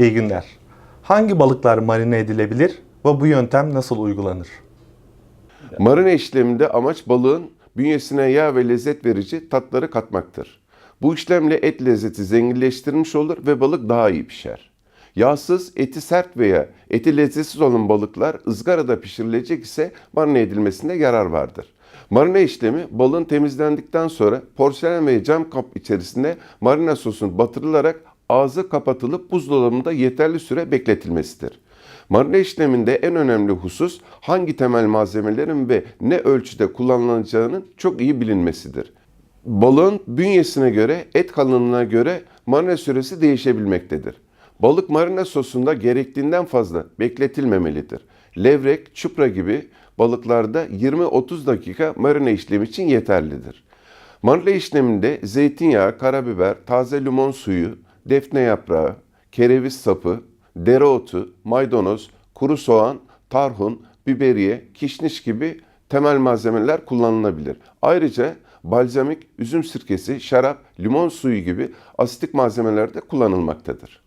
İyi günler. Hangi balıklar marine edilebilir ve bu yöntem nasıl uygulanır? Marine işleminde amaç balığın bünyesine yağ ve lezzet verici tatları katmaktır. Bu işlemle et lezzeti zenginleştirilmiş olur ve balık daha iyi pişer. Yağsız, eti sert veya eti lezzetsiz olan balıklar ızgarada pişirilecek ise marine edilmesinde yarar vardır. Marine işlemi balığın temizlendikten sonra porselen ve cam kap içerisinde marine sosun batırılarak ağzı kapatılıp buzdolabında yeterli süre bekletilmesidir. Marine işleminde en önemli husus hangi temel malzemelerin ve ne ölçüde kullanılacağının çok iyi bilinmesidir. Balığın bünyesine göre, et kalınlığına göre marine süresi değişebilmektedir. Balık marine sosunda gerektiğinden fazla bekletilmemelidir. Levrek, çupra gibi balıklarda 20-30 dakika marine işlemi için yeterlidir. Marine işleminde zeytinyağı, karabiber, taze limon suyu, defne yaprağı, kereviz sapı, dereotu, maydanoz, kuru soğan, tarhun, biberiye, kişniş gibi temel malzemeler kullanılabilir. Ayrıca balzamik, üzüm sirkesi, şarap, limon suyu gibi asitik malzemeler de kullanılmaktadır.